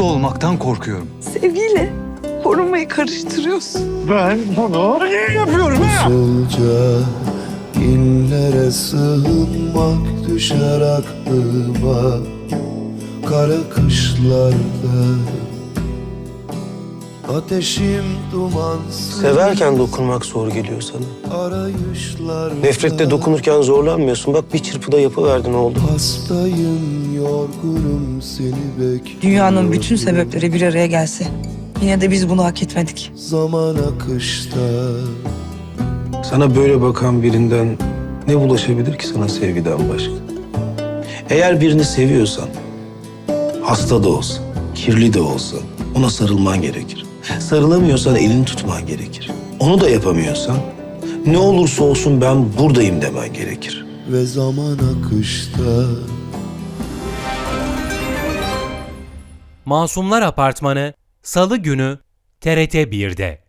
mutlu olmaktan korkuyorum. Sevgiyle korumayı karıştırıyorsun. Ben bunu niye yapıyorum ha? Usulca inlere sığınmak düşer aklıma Kara kışlarda Ateşim dumansız Severken dokunmak zor geliyor sana. arayışlarda Nefrette dokunurken zorlanmıyorsun. Bak bir çırpıda yapıverdin oldu. Hastayım yorgunum seni bekliyorum Dünyanın bütün sebepleri bir araya gelse yine de biz bunu hak etmedik. Zaman akışta Sana böyle bakan birinden ne bulaşabilir ki sana sevgiden başka? Eğer birini seviyorsan, hasta da olsa, kirli de olsa ona sarılman gerekir. Sarılamıyorsan elini tutman gerekir. Onu da yapamıyorsan ne olursa olsun ben buradayım demen gerekir. ve zaman akışta Masumlar Apartmanı Salı günü TRT 1'de.